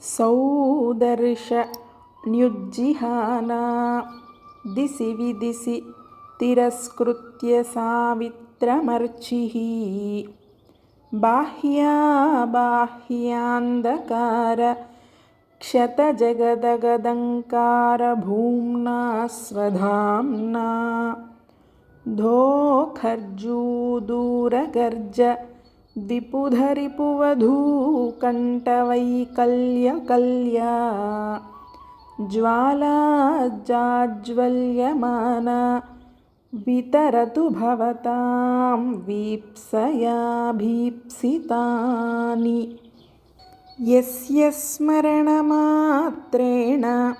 सौदर्शन्युज्जिहाना दिशि विदिशि तिरस्कृत्य सावित्रमर्चिः। बाह्याबाह्यान्धकार क्षतजगदगदङ्कारभूम्ना स्वधाम्ना धोखर्जूदूरगर्ज विपुधरिपुवधूकण्ठवैकल्यकल्या ज्वालाजाज्वल्यमाना वितरतु भवतां वीप्सया भीप्सितानि यस्य स्मरणमात्रेण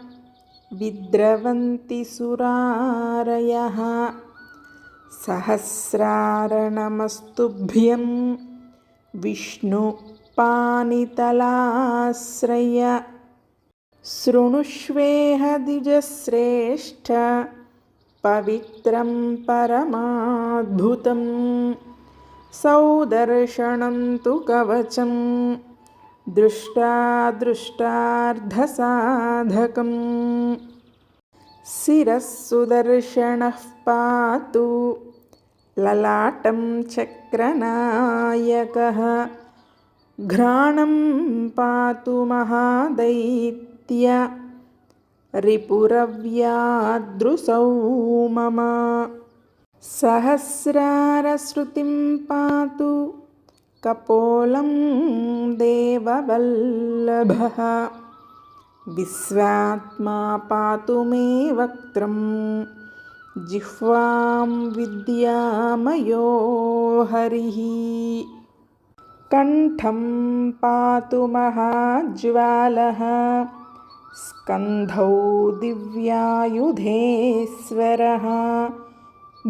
विद्रवन्ति सुरारयः। सहस्रारणमस्तुभ्यं विष्णुपानितलाश्रय शृणुष्वेह द्विजश्रेष्ठ पवित्रं परमाद्भुतं सौदर्शनं तु कवचं दृष्टादृष्टार्धसाधकम्। शिरः सुदर्शनः पातु ललाटं चक्रनायकः। घ्राणं पातु महादैत्य। रिपुरव्यादृशौ मम। सहस्रारश्रुतिं पातु कपोलं देववल्लभः। विश्वात्मा पातु मे वक्त्रं जिह्वां विद्यामयो हरिः कण्ठं पातु महाज्वालः स्कन्धौ दिव्यायुधेश्वरः।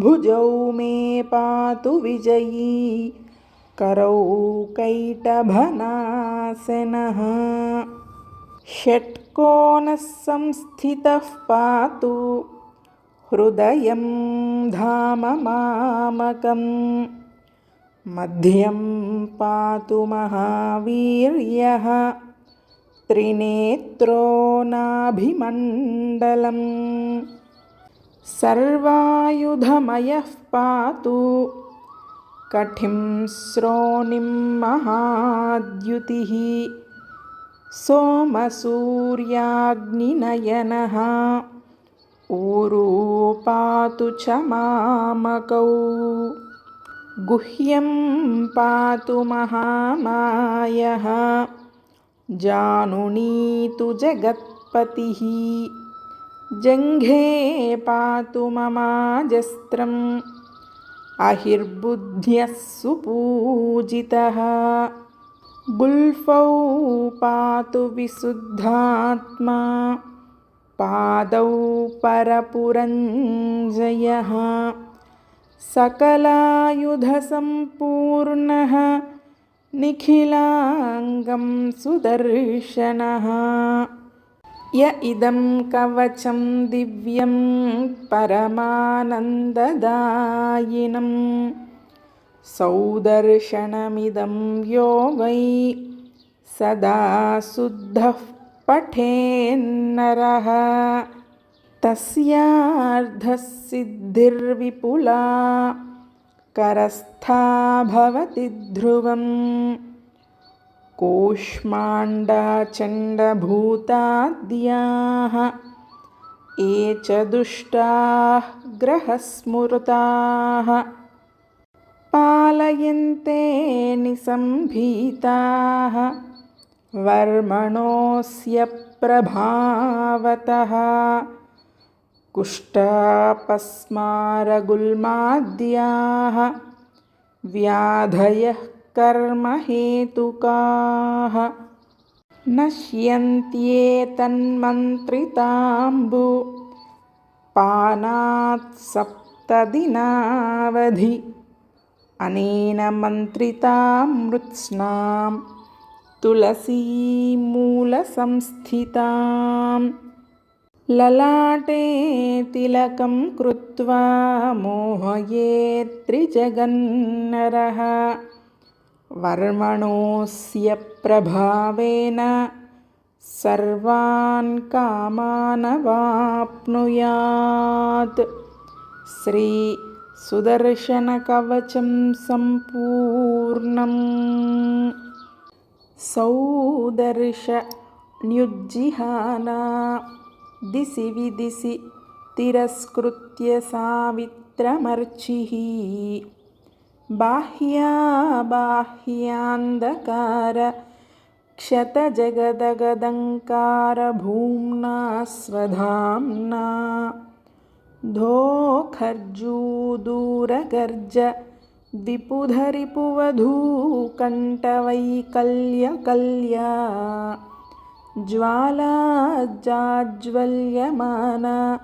भुजौ मे पातु विजयी करौ कैटभनाशनः षट्कोणः संस्थितः पातु हृदयं धाम मामकम् मध्यं पातु महावीर्यः त्रिनेत्रो नाभिमण्डलम् सर्वायुधमयः पातु कठिं श्रोणिं महाद्युतिः सोमसूर्याग्निनयनः ऊरू पातु च मामकौ। गुह्यं पातु महामायः। जानुनीतु जगत्पतिः। जङ्घे पातु ममाजस्त्रम्। अहिर्बुद्ध्यः सुपूजितः। गुल्फौ पातु विशुद्धात्मा पादौ परपुरञ्जयः सकलायुधसम्पूर्णः निखिलाङ्गं सुदर्शनः। य इदं कवचं दिव्यं परमानन्ददायिनं। सौदर्शनमिदं यो वै सदा शुद्धः पठेन्नरः तस्यार्धसिद्धिर्विपुला करस्था भवति ध्रुवम् कूष्माण्डाचण्डभूताद्याः ये च दुष्टाः ग्रहस्मृताः पालयन्ते निसम्भीताः वर्मणोऽस्य प्रभावतः कुष्ठापस्मारगुल्माद्याः व्याधयः कर्महेतुकाः नश्यन्त्येतन्मन्त्रिताम्बु पानात्सप्तदिनावधि अनेन मन्त्रितामृत्स्नां तुलसीमूलसंस्थिताम्। ललाटे तिलकं कृत्वा सर्वान् कामानवाप्नुयात्। श्रीसुदर्शनकवचं सम्पूर्णम् सौदर्शन्युज्जिहाना दिशि विदिशि तिरस्कृत्य सावित्रमर्चिः बाह्याबाह्यान्धकार क्षतजगदगदङ्कारभूम्ना स्वधाम्ना धोखर्जूदूरगर्ज विपुधरिपुवधूकण्ठवैकल्यकल्या ज्वालाजाज्वल्यमाना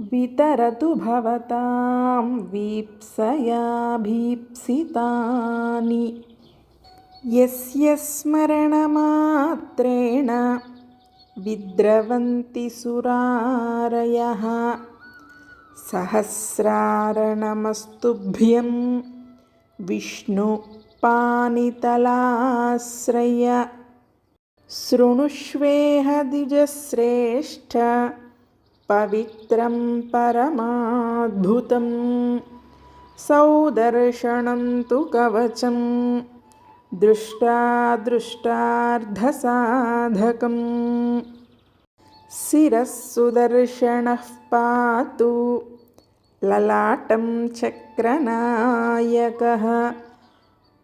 वितरतु भवतां वीप्सयाभीप्सितानि। यस्य स्मरणमात्रेण विद्रवन्ति सुरारयः। सहस्रारणमस्तुभ्यं विष्णुपानितलाश्रय शृणुष्वेह द्विजश्रेष्ठ। पवित्रं परमाद्भुतं सौदर्शनं तु कवचं। दृष्टादृष्टार्धसाधकम्। शिरः सुदर्शनः पातु। ललाटं चक्रनायकः।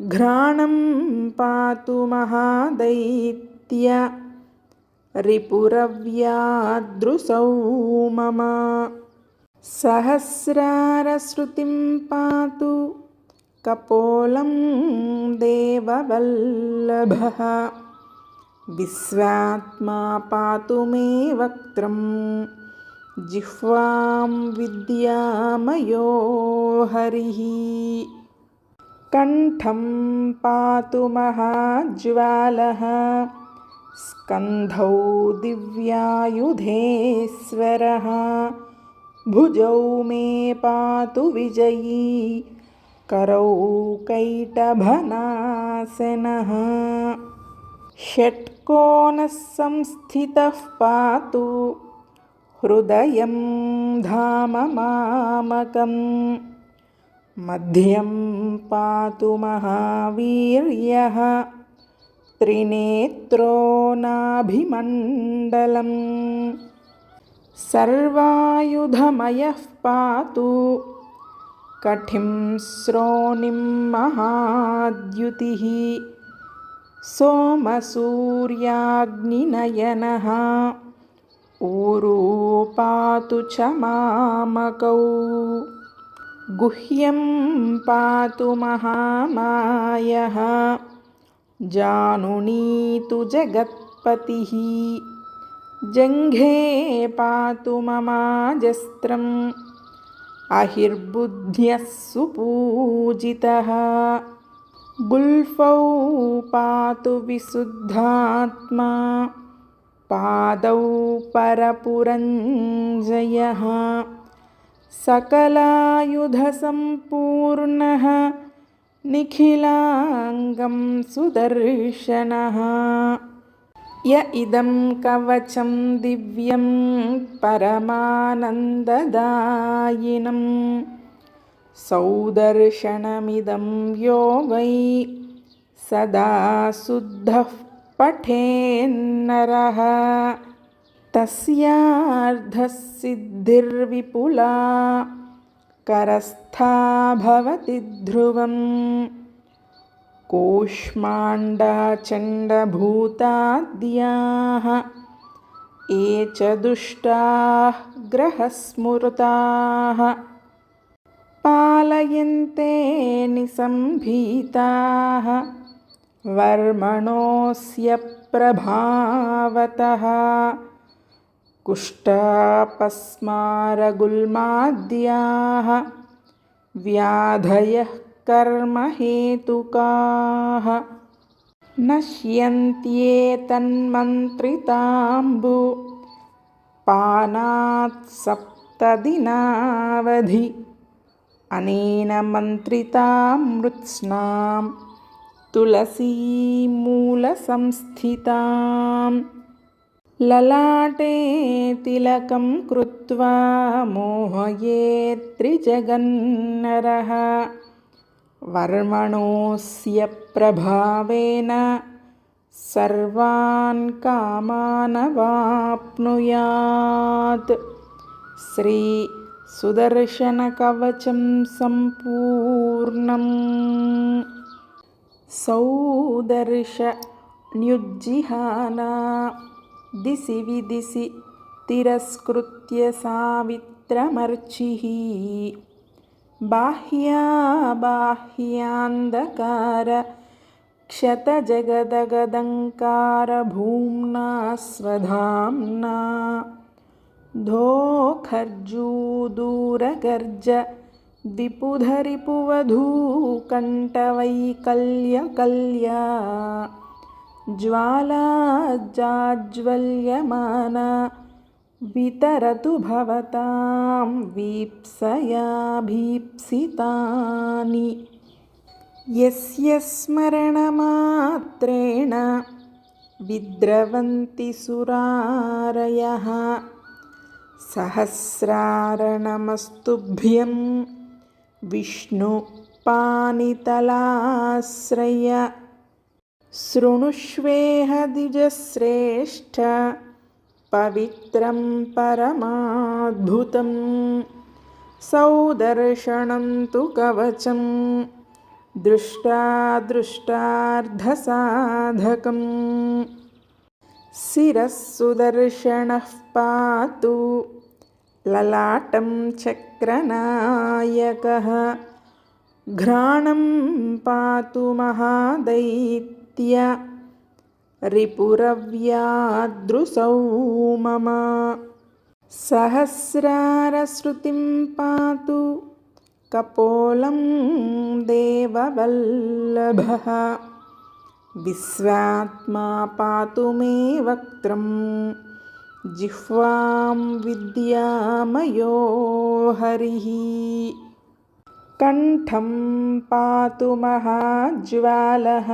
घ्राणं पातु महादैत्य। रिपुरव्यादृशौ मम। सहस्रारश्रुतिं पातु कपोलं देववल्लभः। विश्वात्मा पातु मे वक्त्रं जिह्वां विद्यामयो हरिः। कण्ठं पातु महाज्वालः स्कन्धौ दिव्यायुधेश्वरः। भुजौ मे पातु विजयी करौ कैटभनासनः षट्कोणः संस्थितः पातु हृदयं धाम मामकं मध्यं पातु महावीर्यः त्रिनेत्रो नाभिमण्डलम्। सर्वायुधमयः पातु कठिं श्रोणिं महाद्युतिः सोमसूर्याग्निनयनः ऊरू पातु च मामकौ गुह्यं पातु महामायः जानुनीतु जगत्पतिः जङ्घे पातु ममाजस्त्रम् अहिर्बुद्ध्यः सुपूजितः गुल्फौ पातु विशुद्धात्मा पादौ परपुरञ्जयः सकलायुधसम्पूर्णः निखिलाङ्गं सुदर्शनः। य इदं कवचं दिव्यं परमानन्ददायिनं। सौदर्शनमिदं यो वै सदा शुद्धः पठेन्नरः तस्यार्धसिद्धिर्विपुला करस्था भवति ध्रुवम् कूष्माण्डाचण्डभूताद्याः ये च दुष्टाः ग्रहस्मृताः पालयन्ते निसम्भीताः वर्मणोऽस्य प्रभावतः कुष्ठापस्मारगुल्माद्याः व्याधयः कर्महेतुकाः नश्यन्त्येतन्मन्त्रिताम्बु पानात्सप्तदिनावधि अनेन मन्त्रितामृत्स्नां तुलसीमूलसंस्थिताम्। ललाटे तिलकं कृत्वा मोहयेत्त्रिजगन्नरः वर्मणोऽस्य प्रभावेन सर्वान् कामानवाप्नुयात्। श्रीसुदर्शनकवचं सम्पूर्णम् सौदर्शन्युज्जिहाना दिशि विदिशि तिरस्कृत्य सावित्रमर्चिः बाह्याबाह्यान्धकार क्षतजगदगदङ्कारभूम्ना स्वधाम्ना धोखर्जूदूरगर्ज विपुधरिपुवधूकण्ठवैकल्यकल्या ज्वाला जाज्वल्यमाना वितरतु भवतां वीप्सया भीप्सितानि। यस्य स्मरणमात्रेण विद्रवन्ति सुरारयः। सहस्रारणमस्तुभ्यं विष्णुपानितलाश्रय शृणुष्वेह द्विजश्रेष्ठ पवित्रं परमाद्भुतं सौदर्शनं तु कवचं दृष्टादृष्टार्धसाधकम्। शिरः सुदर्शनः पातु ललाटं चक्रनायकः। घ्राणं पातु महादैत्य। रिपुरव्यादृशौ मम। सहस्रारश्रुतिं पातु कपोलं देववल्लभः। विश्वात्मा पातु मे वक्त्रं जिह्वां विद्यामयो हरिः कण्ठं पातु महाज्वालः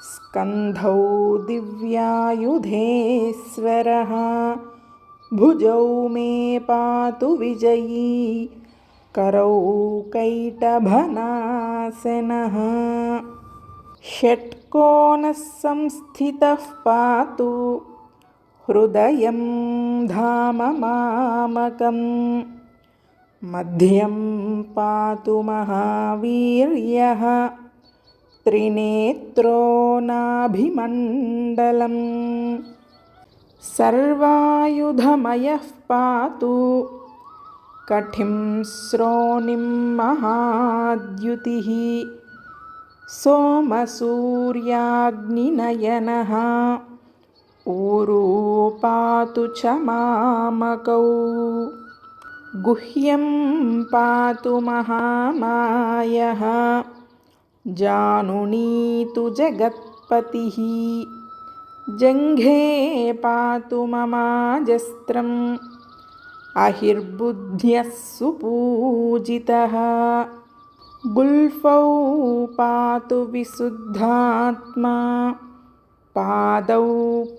स्कन्धौ दिव्यायुधेश्वरः। भुजौ मे पातु विजयी करौ कैटभनाशनः। षट्कोणः संस्थितः पातु हृदयं धाम मामकं मध्यं पातु महावीर्यः। त्रिनेत्रो नाभिमण्डलम्। सर्वायुधमयः पातु। कठिं श्रोणिं महाद्युतिः। सोमसूर्याग्निनयनः ऊरू पातु च मामकौ गुह्यं पातु महामायः जानुनीतु जगत्पतिः जङ्घे पातु ममाजस्त्रम् अहिर्बुद्ध्यः सुपूजितः गुल्फौ पातु विशुद्धात्मा पादौ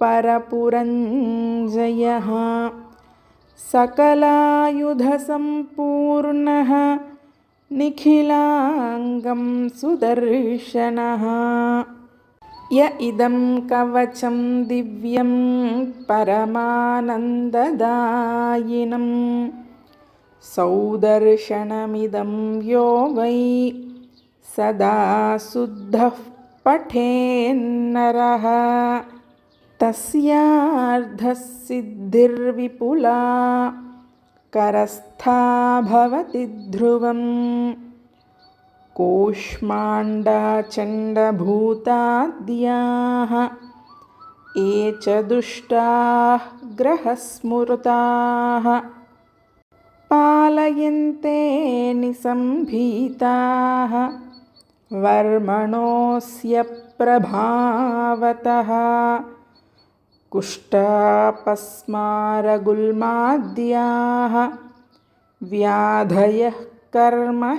परपुरञ्जयः सकलायुधसम्पूर्णः निखिलाङ्गं सुदर्शनः। य इदं कवचं दिव्यं परमानन्ददायिनं। सौदर्शनमिदं यो वै सदा शुद्धः पठेन्नरः तस्यार्धसिद्धिर्विपुला करस्था भवति ध्रुवम् कूष्माण्डाचण्डभूताद्याः ये च दुष्टाः ग्रहस्मृताः पालयन्ते निसम्भीताः वर्मणोऽस्य प्रभावतः कुष्ठापस्मारगुल्माद्याः व्याधयः कर्महेतुकाः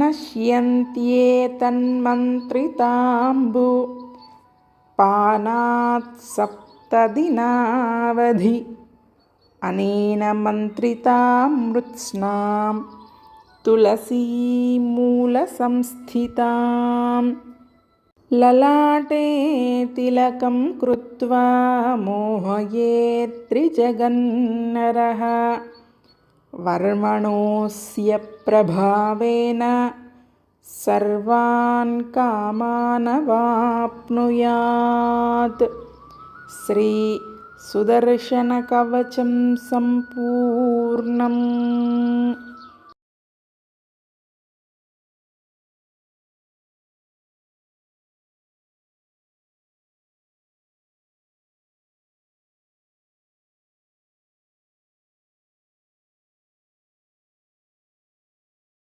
नश्यन्त्येतन्मन्त्रिताम्बु पानात् सप्तदिनावधि अनेन मन्त्रितामृत्स्नां तुलसीमूलसंस्थिताम्। ललाटे तिलकं कृत्वा मोहयेत्त्रिजगन्नरः वर्मणोऽस्य प्रभावेन सर्वान् कामानवाप्नुयात्। श्रीसुदर्शनकवचं सम्पूर्णम्